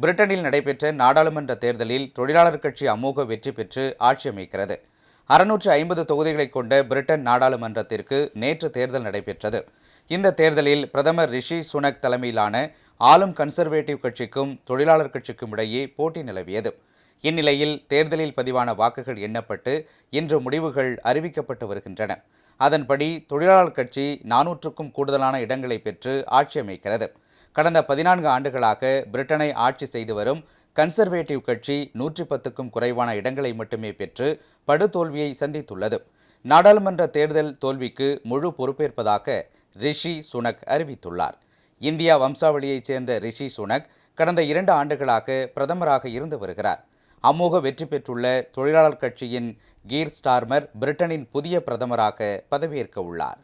பிரிட்டனில் நடைபெற்ற நாடாளுமன்ற தேர்தலில் தொழிலாளர் கட்சி அமோக வெற்றி பெற்று ஆட்சி அமைக்கிறது. அறுநூற்று ஐம்பது தொகுதிகளை கொண்ட பிரிட்டன் நாடாளுமன்றத்திற்கு நேற்று தேர்தல் நடைபெற்றது. இந்த தேர்தலில் பிரதமர் ரிஷி சுனக் தலைமையிலான ஆளும் கன்சர்வேட்டிவ் கட்சிக்கும் தொழிலாளர் கட்சிக்கும் இடையே போட்டி நிலவியது. இந்நிலையில் தேர்தலில் பதிவான வாக்குகள் எண்ணப்பட்டு இன்று முடிவுகள் அறிவிக்கப்பட்டு வருகின்றன. அதன்படி தொழிலாளர் கட்சி நானூற்றுக்கும் கூடுதலான இடங்களை பெற்று ஆட்சி அமைக்கிறது. கடந்த பதினான்கு ஆண்டுகளாக பிரிட்டனை ஆட்சி செய்து வரும் கன்சர்வேட்டிவ் கட்சி நூற்றி பத்துக்கும் குறைவான இடங்களை மட்டுமே பெற்று படுதோல்வியை சந்தித்துள்ளது. நாடாளுமன்ற தேர்தல் தோல்விக்கு முழு பொறுப்பேற்பதாக ரிஷி சுனக் அறிவித்துள்ளார். இந்தியா வம்சாவளியைச் சேர்ந்த ரிஷி சுனக் கடந்த இரண்டு ஆண்டுகளாக பிரதமராக இருந்து வருகிறார். அமோக வெற்றி பெற்றுள்ள தொழிலாளர் கட்சியின் கீர் ஸ்டார்மர் பிரிட்டனின் புதிய பிரதமராக பதவியேற்க உள்ளார்.